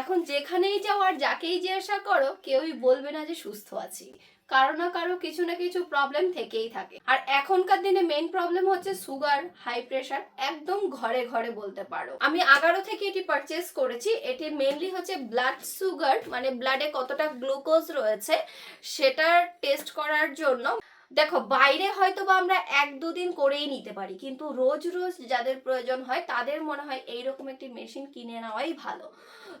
এখন যেখানেই যাও আর যাকেই জিজ্ঞাসা করো, কেউই বলবে না যে সুস্থ আছি। কারও না কারও কিছু না কিছু প্রবলেম থেকেই থাকে। আর এখনকার দিনে মেইন প্রবলেম হচ্ছে সুগার হাই প্রেশার একদম ঘরে ঘরে বলতে পারো। আমি আগারো থেকে এটি পারচেস করেছি। এটি মেনলি হচ্ছে ব্লাড সুগার মানে ব্লাডে কতটা গ্লুকোজ রয়েছে, সেটার টেস্ট করার জন্য দেখো, বাইরে হয়তো বা আমরা এক দুদিন করেই নিতে পারি, কিন্তু রোজ রোজ যাদের প্রয়োজন হয় তাদের মনে হয় এইরকম একটি মেশিন কিনে নেওয়াই ভালো।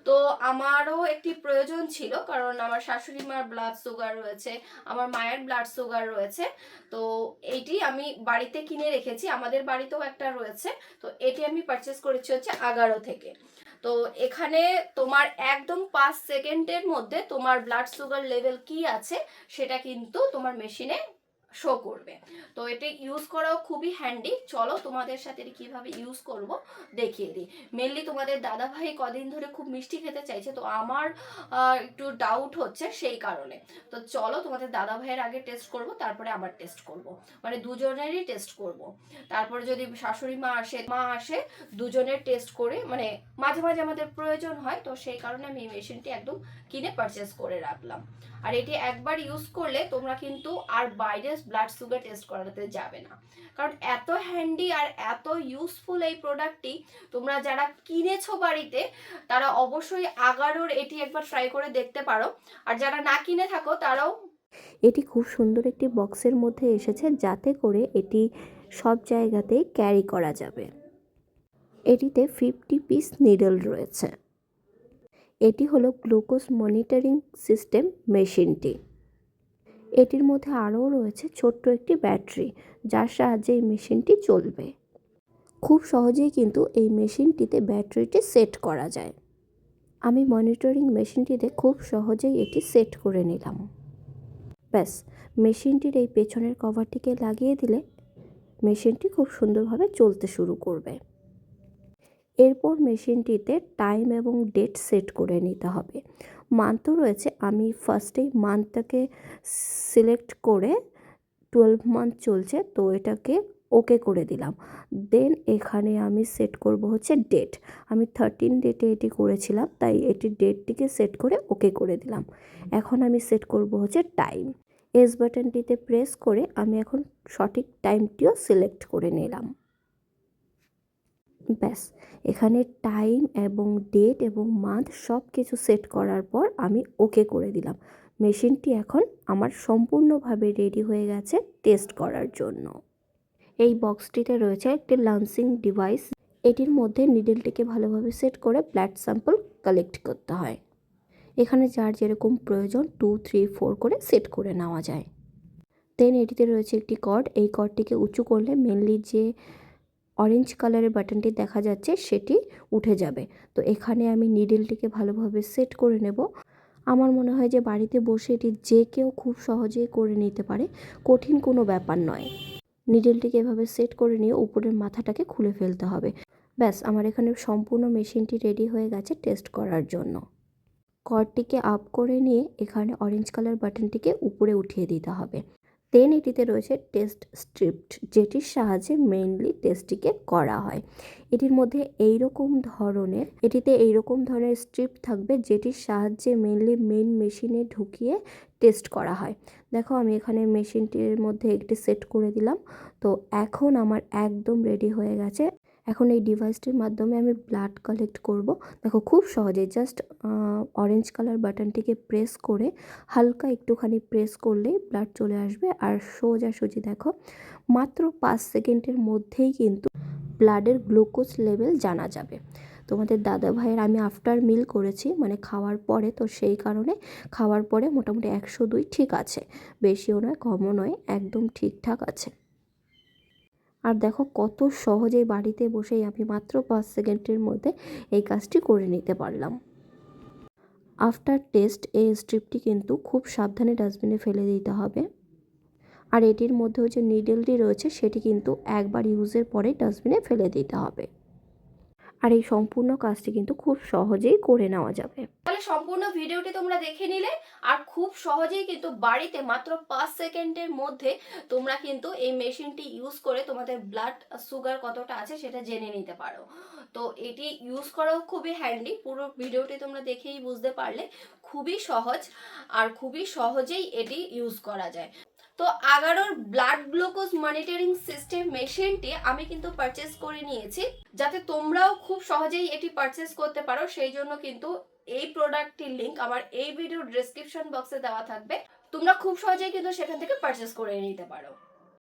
তো আমারও একটি প্রয়োজন ছিল, কারণ আমার শাশুড়ি মার ব্লাড সুগার রয়েছে, আমার মায়ের ব্লাড সুগার রয়েছে, তো এইটি আমি বাড়িতে কিনে রেখেছি, আমাদের বাড়িতেও একটা রয়েছে, তো এটি আমি পারচেস করেছি হচ্ছে আগারো থেকে। তো এখানে তোমার একদম পাঁচ সেকেন্ডের মধ্যে তোমার ব্লাড সুগার লেভেল কি আছে সেটা কিন্তু তোমার মেশিনে শো করবে। তো এটা ইউজ করাও খুবই হ্যান্ডি চলো তোমাদের সাথে কীভাবে ইউজ করব দেখিয়ে দিই। মেনলি তোমাদের দাদা ভাই কদিন ধরে খুব মিষ্টি খেতে চাইছে, তো আমার একটু ডাউট হচ্ছে সেই কারণে। তো চলো তোমাদের দাদা ভাইয়ের আগে টেস্ট করব, তারপরে আবার টেস্ট করব। মানে দুজনেরই টেস্ট করব। তারপরে যদি শাশুড়ি মা আসে মা আসে, দুজনের টেস্ট করে মানে মাঝে মাঝে আমাদের প্রয়োজন হয়, তো সেই কারণে আমি এই মেশিনটি একদম কিনে পারচেস করে রাখলাম। আর এটি একবার ইউজ করলে তোমরা কিন্তু আর বাইরে ব্লাড সুগার টেস্ট করাতে যাবে না। কারণ এত হ্যান্ডি আর এত ইউজফুল এই প্রোডাক্টটি তোমরা যারা কিনেছো বাড়িতে, তারা অবশ্যই আগারোর এটি একবার ট্রাই করে দেখতে পারো। আর যারা না কিনে থাকো, তারাও এটি খুব সুন্দর একটি বক্সের মধ্যে এসেছে যাতে করে এটি সব জায়গাতেই ক্যারি করা যাবে। এটিতে ফিফটি পিস নিডল রয়েছে। এটি হলো গ্লুকোজ মনিটরিং সিস্টেম মেশিনটি এটির মধ্যে আরও রয়েছে ছোট্ট একটি ব্যাটারি, যার সাহায্যে এই মেশিনটি চলবে। খুব সহজেই কিন্তু এই মেশিনটিতে ব্যাটারিটি সেট করা যায়। আমি মনিটরিং মেশিনটিতে খুব সহজেই এটি সেট করে নিলাম। ব্যাস, মেশিনটির এই পেছনের কভারটিকে লাগিয়ে দিলে মেশিনটি খুব সুন্দরভাবে চলতে শুরু করবে। এরপর মেশিনটিতে টাইম এবং ডেট সেট করে নিতে হবে। মান্থও রয়েছে। আমি ফার্স্টেই মান্থটাকে সিলেক্ট করে টুয়েলভ মান্থ চলছে, তো এটাকে ওকে করে দিলাম। দেন এখানে আমি সেট করব হচ্ছে ডেট আমি থার্টিন ডেটে এটি করেছিলাম, তাই এটির ডেটটিকে সেট করে ওকে করে দিলাম। এখন আমি সেট করব হচ্ছে টাইম এস বাটনটিতে প্রেস করে আমি এখন সঠিক টাইমটিও সিলেক্ট করে নিলাম। ব্যাস, এখানে টাইম এবং ডেট এবং মান্থ সব কিছু সেট করার পর আমি ওকে করে দিলাম। মেশিনটি এখন আমার সম্পূর্ণভাবে রেডি হয়ে গেছে টেস্ট করার জন্য। এই বক্সটিতে রয়েছে একটি লান্সিং ডিভাইস এটির মধ্যে নিডেলটিকে ভালোভাবে সেট করে ব্লাড স্যাম্পল কালেক্ট করতে হয়। এখানে যার যেরকম প্রয়োজন টু থ্রি ফোর করে সেট করে নেওয়া যায়। দেন এটিতে রয়েছে একটি কর্ড এই কর্ডটিকে উঁচু করলে মেনলি যে অরেঞ্জ কালারের বাটনটি দেখা যাচ্ছে, সেটি উঠে যাবে। তো এখানে আমি নিডেলটিকে ভালোভাবে সেট করে নেব। আমার মনে হয় যে বাড়িতে বসে এটি যে কেউ খুব সহজেই করে নিতে পারে, কঠিন কোনো ব্যাপার নয়। নিডেলটিকে এভাবে সেট করে নিয়ে উপরের মাথাটাকে খুলে ফেলতে হবে। ব্যাস, আমার এখানে সম্পূর্ণ মেশিনটি রেডি হয়ে গেছে টেস্ট করার জন্য। কর্ডটিকে আপ করে নিয়ে এখানে অরেঞ্জ কালার বাটনটিকে উপরে উঠিয়ে দিতে হবে। দেন এটিতে রয়েছে টেস্ট স্ট্রিপ্ট যেটির সাহায্যে মেইনলি টেস্টটিকে করা হয়। এটির মধ্যে এই রকম ধরনের, এটিতে এই রকম ধরনের স্ট্রিপ থাকবে, যেটির সাহায্যে মেইনলি মেইন মেশিনে ঢুকিয়ে টেস্ট করা হয়। দেখো, আমি এখানে মেশিনটির মধ্যে একটি সেট করে দিলাম। তো এখন আমার একদম রেডি হয়ে গেছে এখন এই ডিভাইসটির মাধ্যমে আমি ব্লাড কালেক্ট করব। দেখো, খুব সহজে জাস্ট অরেঞ্জ কালার বাটনটিকে প্রেস করে হালকা একটুখানি প্রেস করলেই ব্লাড চলে আসবে। আর সোজাসুজি দেখো, মাত্র পাঁচ সেকেন্ডের মধ্যেই কিন্তু ব্লাডের গ্লুকোজ লেভেল জানা যাবে। তোমাদের দাদা ভাইয়ের আমি আফটার মিল করেছি মানে খাওয়ার পরে, তো সেই কারণে খাওয়ার পরে মোটামুটি একশো দুই ঠিক আছে। বেশিও নয়, কমও নয়, একদম ঠিকঠাক আছে। আর দেখো কত সহজেই বাড়িতে বসেই আমি মাত্র পাঁচ সেকেন্ডের মধ্যে এই কাজটি করে নিতে পারলাম। আফটার টেস্ট এই স্ট্রিপটি কিন্তু খুব সাবধানে ডাস্টবিনে ফেলে দিতে হবে। আর এটির মধ্যেও যে নিডেলটি রয়েছে, সেটি কিন্তু একবার ইউজের পরে ডাস্টবিনে ফেলে দিতে হবে। আর এই সম্পূর্ণ কাজটি কিন্তু খুব সহজেই করে নেওয়া যাবে। তাহলে সম্পূর্ণ ভিডিওটি তোমরা দেখে নিলে আর খুব সহজেই কিন্তু বাড়িতে মাত্র পাঁচ সেকেন্ডের মধ্যে তোমরা কিন্তু এই মেশিনটি ইউজ করে তোমাদের ব্লাড সুগার কতটা আছে সেটা জেনে নিতে পারো। তো এটি ইউজ করাও খুবই হ্যান্ডি পুরো ভিডিওটি তোমরা দেখেই বুঝতে পারলে। খুবই সহজ আর খুবই সহজেই এটি ইউজ করা যায়। তো আগারোর ব্লাড গ্লুকোজ মনিটরিং সিস্টেম মেশিনটি আমি কিন্তু পারচেস করে নিয়েছি, যাতে তোমরাও খুব সহজেই এটি পারচেস করতে পারো। সেই জন্য কিন্তু এই প্রোডাক্টটির লিঙ্ক আমার এই ভিডিওর ডেসক্রিপশন বক্সে দেওয়া থাকবে। তোমরা খুব সহজেই কিন্তু সেখান থেকে পারচেস করে নিতে পারো।